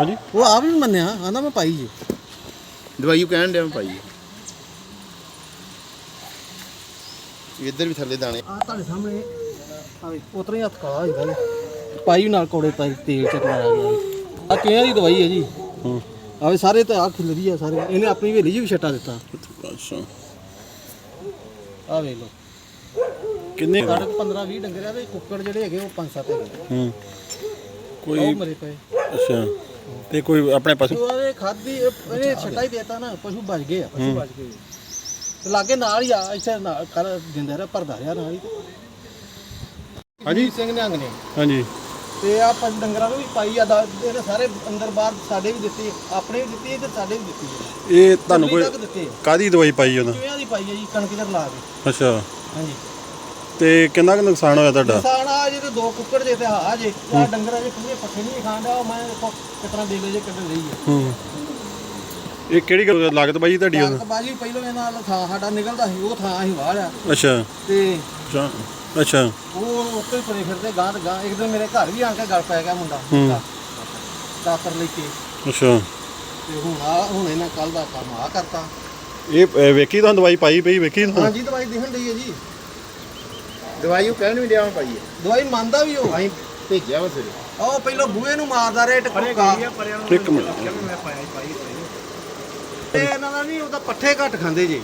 ਹਾਂਜੀ। ਉਹ ਆਪ ਵੀ ਮੰਨਿਆ ਆਂਦਾ ਮੈਂ ਪਾਈ ਜੀ। ਦਵਾਈ ਉਹ ਕਹਿਣ ਡਿਆ ਮੈਂ ਪਾਈ ਹੈ। ਇੱਧਰ ਵੀ ਥੱਲੇ ਦਾਣੇ। ਆ ਤੁਹਾਡੇ ਸਾਹਮਣੇ ਆਵੇ ਉਤਰਾ ਹੀ ਹੱਥ ਕਾਲਾ ਹੁੰਦਾ ਜੀ। ਪਾਈ ਨਾਲ ਕੋੜੇ ਪਾਈ ਤੇਲ ਚ ਕਰਾਇਆ ਗਿਆ ਆ ਕਿਹਾਂ ਦੀ ਦਵਾਈ ਹੈ ਜੀ? ਹੂੰ। ਆਵੇ ਸਾਰੇ ਤਾਂ ਆ ਖਿਲਰੀ ਆ ਸਾਰੇ। ਇਹਨੇ ਆਪਣੀ ਹਵੇਲੀ 'ਚ ਵੀ ਛੱਟਾ ਦਿੱਤਾ। ਅੱਛਾ। ਆ ਵੇਖ ਲਓ। ਕਿੰਨੇ? ਸਾਡੇ ਕੋਲ 15 20 ਡੰਗਰ ਆ ਤੇ ਕੁੱਕੜ ਜਿਹੜੇ ਹੈਗੇ ਉਹ 5-7 ਹੈਗੇ। ਹੂੰ। ਉਹ ਕੋਈ ਮਰੇ ਪਏ। ਅੱਛਾ। ਤੇ ਕੋਈ ਆਪਣੇ ਪਾਸ ਉਹ ਇਹਨੇ ਖਾਦੀ ਇਹਨੇ ਛੱਟਾ ਹੀ ਦੇਤਾ ਨਾ ਪਸ਼ੂ ਬਚ ਗਏ ਆ ਪਸ਼ੂ ਬਚ ਗਏ। ਤੇ ਲਾਗੇ ਨਾਲ ਹੀ ਆ ਇੱਥੇ ਨਾਲ ਕਰ ਦਿੰਦਾ ਰਿਹਾ ਭਰਦਾ ਰਿਹਾ ਨਾਲ ਹੀ। ਹਾਂਜੀ। ਸਿੰਘ ਨਿਹੰਗ ਨੇ। ਹਾਂਜੀ। ਤੇ ਆ ਪੰਜ ਡੰਗਰਾਂ ਨੂੰ ਵੀ ਪਾਈ ਆ ਦਾ- ਇਹਨੇ ਸਾਰੇ ਅੰਦਰ ਬਾਹਰ ਸਾਡੇ ਵੀ ਦਿੱਤੀ ਆਪਣੇ ਵੀ ਦਿੱਤੀ ਤੇ ਸਾਡੇ ਵੀ ਦਿੱਤੀ ਹੈ ਇਹ ਤੁਹਾਨੂੰ ਕੋਈ ਦਿੱਤੇ। ਕਾਦੀ ਦਵਾਈ ਪਾਈ ਉਹਨਾਂ? ਕਿਵੇਂ ਦੀ ਪਾਈ ਹੈ ਜੀ ਕਣਕ ਚ ਲਾ ਕੇ। ਅੱਛਾ। ਹਾਂਜੀ। ਤੇ ਕਿੰਨਾ ਕੁ ਨੁਕਸਾਨ ਹੋਇਆ ਤੁਹਾਡਾ? ਕਿਸਾਨ ਆ ਜੇ ਤੇ ਦੋ ਕੁੱਕੜ ਜੇ ਤੇ ਆ ਜੇ। ਆ ਡੰਗਰਾਂ ਜੇ ਪੂਰੇ ਪੱਠੇ ਨਹੀਂ ਖਾਂਦਾ ਉਹ ਮੈਂ ਦੇਖੋ ਕਿਤਨਾ ਦੇਲੇ ਜੇ ਕੱਢ ਰਹੀ ਹੈ ਹੂੰ। ਇਹ ਕਿਹੜੀ ਗੱਲ- ਲਾਗਤ ਬਾਈ ਤੁਹਾਡੀ ਉਹਨਾਂ ਤਾਂ ਬਾਜੀ ਪਹਿਲੋਂ ਇਹ ਨਾਲ ਥਾਂ ਸਾਡਾ ਨਿਕਲਦਾ ਸੀ ਉਹ ਥਾਂ ਅਸੀਂ ਵਾਲਿਆ ਅੱਛਾ। ਤੇ ਅੱਛਾ। ਅੱਛਾ। ਉਹ ਉੱਤੇ ਹੀ ਤੁਰੇ ਫਿਰਦੇ ਗਾਂ ਤੇ ਗਾਂ ਇੱਕ ਦਿਨ ਮੇਰੇ ਘਰ ਵੀ ਆ ਕੇ ਗੱਲ ਪੈ ਗਿਆ ਮੁੰਡਾ। ਹੂੰ। ਦਾਤਰ ਲੈ ਕੇ। ਅੱਛਾ। ਤੇ ਹੁਣ ਆ ਹੁਣ ਇਹਨਾਂ ਕੱਲ ਦਾ ਕੰਮ ਆ ਕਰਤਾ। ਇਹ ਅਹ, ਵੇਖੀ ਤੁਹਾਨੂੰ ਦਵਾਈ ਪਾਈ ਪਈ ਵੇਖੀ ਤੁਹਾਨੂੰ? ਹਾਂਜੀ ਦਵਾਈ ਦਿਖਣ ਡਈ ਹੈ ਜੀ। ਦਵਾਈ ਉਹ ਕਹਿਣ ਵੀ ਡਿਆ ਮੈਂ ਪਾਈ ਹੈ ਦਵਾਈ ਮੰਨਦਾ ਵੀ ਉਹ। ਅਸੀਂ ਭੇਜਿਆ ਵਾ ਸਿਰੇ। ਉਹ ਪਹਿਲਾਂ ਬੂਹੇ ਨੂੰ ਮਾਰਦਾ ਰਿਹਾ ਟਕੋਕਾ ਇੱਕ ਮਿੰਟ। ਤੇ ਇਹਨਾਂ ਦਾ ਨਹੀਂ ਉਹਦਾ ਪੱਠੇ ਘੱਟ ਖਾਂਦੇ ਜੀ।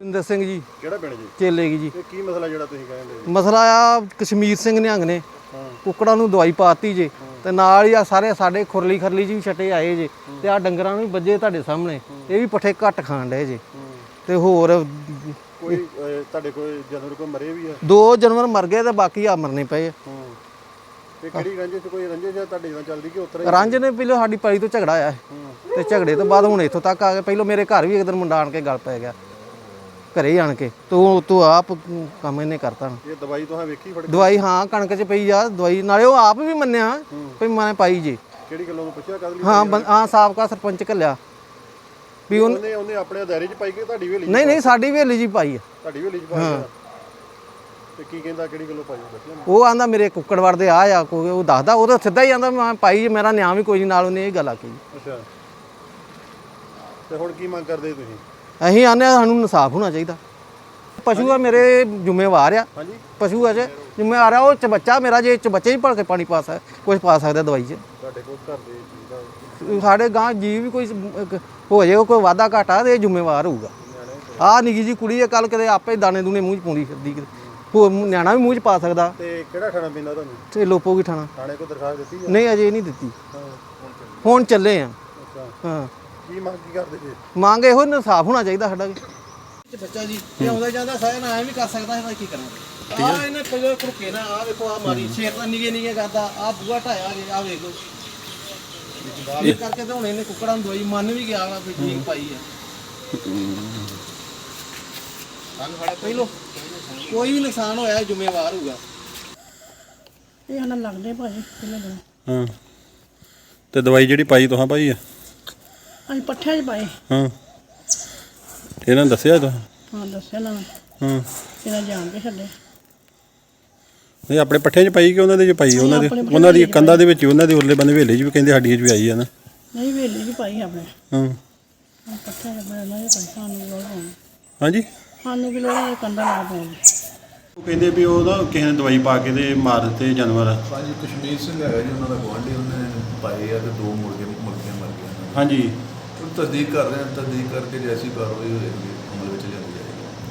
ਇੰਦਰ ਸਿੰਘ ਜੀ ਕਿਹੜਾ ਪਿੰਡ ਜੀ? ਚੇਲੇ ਕੀ ਜੀ। ਇਹ ਕੀ ਮਸਲਾ ਜਿਹੜਾ ਤੁਸੀਂ ਕਹਿੰਦੇ ਮਸਲਾ ਆ ਕਸ਼ਮੀਰ ਸਿੰਘ ਨਿਹੰਗ ਨੇ। ਕੁੱਕੜਾਂ ਨੂੰ ਦਵਾਈ ਪਾਤੀ ਜੇ। ਤੇ ਨਾਲ ਹੀ ਆ ਸਾਰੇ ਸਾਡੇ ਖੁਰਲੀ ਖਰਲੀ ਜੀ ਵੀ ਛਟੇ ਆਏ ਜੇ। ਤੇ ਆ ਡੰਗਰਾਂ ਨੂੰ ਵੀ ਵੱਜੇ ਤੁਹਾਡੇ ਸਾਹਮਣੇ। ਇਹ ਵੀ ਪੱਠੇ ਘੱਟ ਖਾਣ ਡਏ ਜੇ। ਤੇ ਹੋਰ ਕੋਈ ਅਹ, ਤੁਹਾਡੇ ਕੋਈ ਜਾਨਵਰ ਕੋਈ ਮਰੇ ਵੀ ਆ? ਦੋ ਜਾਨਵਰ ਮਰ ਗਏ ਤੇ ਬਾਕੀ ਆ ਮਰਨੇ ਪਏ। ਆ। ਹੂੰ। ਤੇ ਕਿਹੜੀ ਰੰਜੇ ਚ ਕੋਈ ਰੰਜੇ ਜਾਂ ਤੁਹਾਡੇ ਨਾਲ ਚੱਲਦੀ ਕਿ ਉਤਰਾ ਰਾਂਝ ਨੇ ਪਹਿਲਾਂ ਸਾਡੀ ਪਾਈ ਤੋਂ ਝਗੜਾ ਆਇਆ। ਤੇ ਝਗੜੇ ਤੋਂ ਬਾਅਦ ਹੁਣ ਇੱਥੋਂ ਤੱਕ ਆ ਗਏ। ਪਹਿਲਾਂ ਮੇਰੇ ਘਰ ਵੀ ਇੱਕ ਦਿਨ ਮੁੰਡਾ ਆਣ ਕੇ ਗੱਲ ਪੈ ਗਿਆ। ਘਰੇ ਹੀ ਆਣ ਕੇ। ਤੂੰ ਤੂੰ ਆਪ ਕੰਮ ਇਹਨੇ ਕਰਤਾ। ਇਹ ਦਵਾਈ ਤੁਸੀਂ ਵੇਖੀ ਫੜ ਕੇ? ਦਵਾਈ ਹਾਂ ਕਣਕ 'ਚ ਪਈ ਆ। ਦਵਾਈ ਨਾਲੇ ਉਹ ਆਪ ਵੀ ਮੰਨਿਆ ਵੀ ਮੈਂ ਪਾਈ ਜੀ। ਕਿਹੜੀ ਗੱਲੋਂ ਨੂੰ ਪੁੱਛਿਆ ਕਦ ਲਈ ਹਾਂ ਬੰ- ਹਾਂ ਸਾਬਕਾ ਸਰਪੰਚ ਘੱਲਿਆ। ਵੀ ਉਹ ਉਹਨੇ ਉਹਨੇ ਆਪਣੇ ਦਾਇਰੇ ਚ ਪਾਈ ਕਿ ਤੁਹਾਡੀ ਹਵੇਲੀ ਚ ਨਹੀਂ ਨਹੀਂ ਸਾਡੀ ਹਵੇਲੀ ਜੀ ਪਾਈ ਆ ਤੁਹਾਡੀ ਹਵੇਲੀ ਚ ਪਾਈ ਆ? ਤੇ ਕੀ ਕਹਿੰਦਾ ਕਿਹੜੀ ਗੱਲੋਂ ਪਾਈ ਦੱਸਿਆ ਨੀ? ਉਹ ਆਂਦਾ ਮੇਰੇ ਕੁੱਕੜ ਵੜਦੇ ਆ ਆ ਕੋਈ ਉਹ ਦੱਸਦਾ ਉਹ ਤਾਂ ਸਿੱਧਾ ਹੀ ਆਂਦਾ ਮੈਂ ਪਾਈ ਜੀ, ਮੇਰਾ ਨਿਆਂ ਵੀ ਕੋਈ ਨਹੀਂ ਨਾਲ ਉਹਨੇ ਇਹ ਗੱਲ ਆਖੀ ਅੱਛਾ। ਤੇ ਹੁਣ ਕੀ ਮੰਗ ਕਰਦੇ ਤੁਸੀਂ? ਅਸੀਂ ਆਨੇ ਸਾਨੂੰ ਇਨਸਾਫ ਹੋਣਾ ਚਾਹੀਦਾ। ਪਸ਼ੂ ਆ ਮੇਰੇ ਜ਼ਿੰਮੇਵਾਰ ਆ। ਹਾਂਜੀ। ਪਸ਼ੂ ਆ ਜੇ ਜ਼ਿੰਮੇਵਾਰ ਆ ਉਹ ਚ ਬੱਚਾ ਮੇਰਾ ਜੇ ਚ ਬੱਚੇ ਹੀ ਭੜ ਕੇ ਪਾਣੀ ਪਾ ਸਕ ਕੁਝ ਪਾ ਸਕਦਾ ਦਵਾਈ 'ਚ। ਤੁਹਾਡੇ ਕੋਲ ਘਰ ਦੇ ਜੀ ਦਾ ਸਾਡੇ ਗਾਂ ਜੀ ਵੀ ਕੋਈ ਹੋ ਜਾਏ ਕੋਈ ਵਾਧਾ ਘਾਟਾ ਤੇ ਇਹ ਜ਼ਿੰਮੇਵਾਰ ਹੋਊਗਾ। ਆ ਨਿੱਕੀ ਜੀ ਕੁੜੀ ਹੈ ਕੱਲ ਕਿਤੇ ਆਪੇ ਦਾਣੇ ਦੂਣੇ ਮੂੰਹ 'ਚ ਪਾਉਂਦੀ ਫਿਰਦੀ ਹੋਰ ਨਿਆਣਾ ਵੀ ਮੂੰਹ 'ਚ ਪਾ ਸਕਦਾ। ਤੇ ਕਿਹੜਾ ਖਾਣਾ ਪੀਂਦਾ ਤੁਹਾਨੂੰ? ਤੇ ਲੋਪੋਗੀ ਠਾਣਾ ਥਾਣੇ ਕੋ ਦਰਖਾਸਤ ਦਿੱਤੀ ਆ? ਨਹੀਂ ਅਜੇ ਨਹੀਂ ਦਿੱਤੀ। ਹਾਂ, ਹੁਣ ਚੱਲੇ ਆ। ਹਾਂ। ਕੀ ਮੰਗ ਕੀ ਕਰਦੇ ਜੀ? ਮੰਗ ਇਹੋ ਇਨਸਾਫ ਹੋਣਾ ਚਾਹੀਦਾ ਸਾਡਾ ਵੀ। ਬੱਚਾ ਜੀ ਇਹ ਆਉਂਦਾ ਜਾਂਦਾ ਸਾਇਨ ਐ ਵੀ ਕਰ ਸਕਦਾ ਇਹਦਾ ਕੀ ਕਰਾਂਗੇ ਆ ਇਹਨੇ ਪਹਿਲਾਂ ਕੁੜਕੇ ਨਾ ਆ ਵੇਖੋ ਆ ਮਾਰੀ ਸ਼ੇਰ ਤਾਂ ਨਿਗੇ ਨਿਗੇ ਕਰਦਾ ਆ ਬੂਆ ਢਾਇਆ ਜੇ ਆ ਵੇਖੋ ਇਹ ਕਰਕੇ ਤਾਂ ਹੁਣ ਇਹਨੇ ਕੁੱਕੜਾਂ ਨੂੰ ਦਵਾਈ ਮੰਨ ਵੀ ਗਿਆ ਵਾ ਵੀ ਠੀਕ ਪਾਈ ਆ ਪਹਿਲੋ ਕੋਈ ਵੀ ਨੁਕਸਾਨ ਹੋਇਆ ਇਹ ਜ਼ਿੰਮੇਵਾਰ ਹੋਊਗਾ। ਇਹ ਹਨ ਲੱਗਦੇ ਭਾਜੀ ਕਿੰਨੇ ਦਿਨ। ਹਾਂ। ਤੇ ਦਵਾਈ ਜਿਹੜੀ ਪਾਈ ਤੁਹਾਂ ਪਾਈ ਆ? ਅਸੀਂ ਪੱਠਿਆਂ 'ਚ ਪਾਏ। ਹਾਂ। ਇਹਨਾਂ ਨੇ ਦੱਸਿਆ ਤੁਹਾਂ ਹਾਂ ਦੱਸਿਆ ਨਾ। ਹਾਂ। ਇਹਨਾਂ ਜਾਣ ਕੇ ਛੱਡੇ। ਨਹੀਂ ਆਪਣੇ ਪੱਠਿਆਂ 'ਚ ਪਾਈ ਕਿ ਉਹਨਾਂ ਦੇ 'ਚ ਪਾਈ? ਉਹਨਾਂ ਦੇ ਉਹਨਾਂ ਦੀ ਕੰਧਾਂ ਦੇ ਵਿੱਚ ਹੀ, ਉਹਨਾਂ ਦੇ ਉਰਲੇ ਬੰਨੇ ਵੇਲੇ 'ਚ ਵੀ ਕਹਿੰਦੇ ਹੱਡੀਆਂ 'ਚ ਵੀ ਆਈ ਆ ਨਾ। ਨਹੀਂ ਵੇਲੀ ਵੀ ਪਾਈ ਆਪਣੇ। ਹਾਂ। ਆਹ ਪਾਏ ਉਹਨਾਂ ਦੇ ਪਾਈ ਸਾਨੂੰ ਵੀ ਲੋੜ ਪਾਉਣੀ ਹਾਂਜੀ? ਸਾਨੂੰ ਵੀ ਲੋੜ ਹੈ ਕੰਦਾ ਲਾ ਪਾਉਣੀ ਉਹ ਕਹਿੰਦੇ ਵੀ ਉਹ ਨਾ ਕਿਸੇ ਨੇ ਦਵਾਈ ਪਾ ਕੇ ਤੇ ਮਾਰ ਦਿੱਤੇ ਜਾਨਵਰ। ਭਾਜੀ ਕਸ਼ਮੀਰ ਸਿੰਘ ਹੈਗਾ ਜੀ ਉਹਨਾਂ ਦਾ ਗੁਆਂਢੀ ਉਹਨੇ ਪਾਏ ਆ ਤੇ ਦੋ ਮੁਰਗੇ ਮੁਰਗੀਆਂ ਮਰ ਗਈਆਂ। ਹਾਂਜੀ। ਉਹ ਤਸਦੀਕ ਕਰ ਰਹੇ ਹਾਂ ਤਸਦੀਕ ਕਰਕੇ ਜੈਸੀ ਕਾਰਵਾਈ ਹੋਏਗੀ